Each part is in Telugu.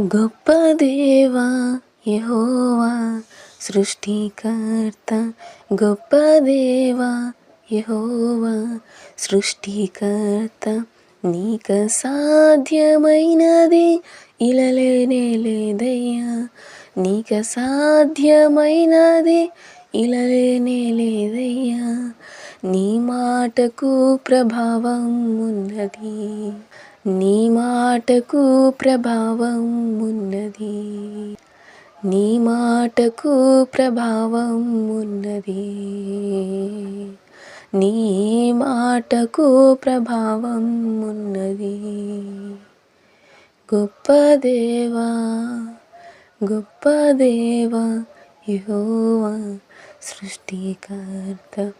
గొప్ప దేవా యహోవా సృష్టికర్త. గొప్ప దేవా యహోవా సృష్టికర్త. నీక సాధ్యమైనది ఇలలేనే లేదయ్యా. నీక సాధ్యమైనది ఇలలేనే లేదయ్యా. నీ మాటకు ప్రభావం ఉన్నది. నీ మాటకు ప్రభావం ఉన్నది. నీ మాటకు ప్రభావం ఉన్నది. నీ మాటకు ప్రభావం ఉన్నది. గొప్ప దేవా గొప్ప దేవా యెహోవా సృష్టికర్త.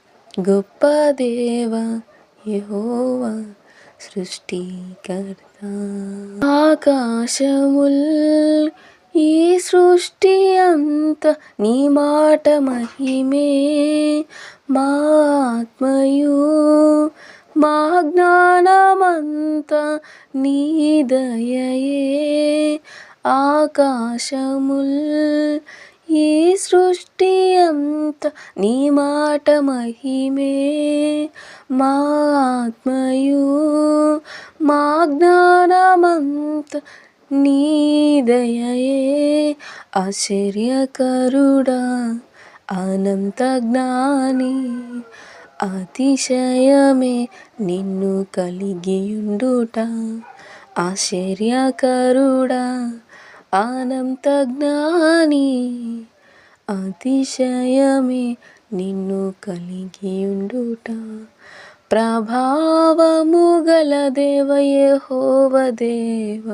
గొప్ప దేవా యెహోవా సృష్టికర్త. ఆకాశముల్ ఈ సృష్టి అంత నీ మాట మహిమే. మాత్మయు మా జ్ఞానమంత నీ దయయే. ఆకాశముల్ ఈ సృష్టి అంత నీ మాట మహిమే. మా ఆత్మయు మా జ్ఞానమంత నీదయే ఆశ్చర్యకరుడా అనంత జ్ఞాని అతిశయమే నిన్ను కలిగియుండుట. ఆశ్చర్యకరుడా అనంత జ్ఞాని అతిశయమే నిన్ను కలిగియుండుట. ప్రభావము గల దేవ యెహోవ దేవ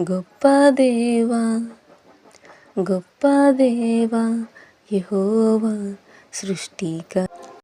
గొప్ప దేవ గొప్ప దేవ యహోవ సృష్టిక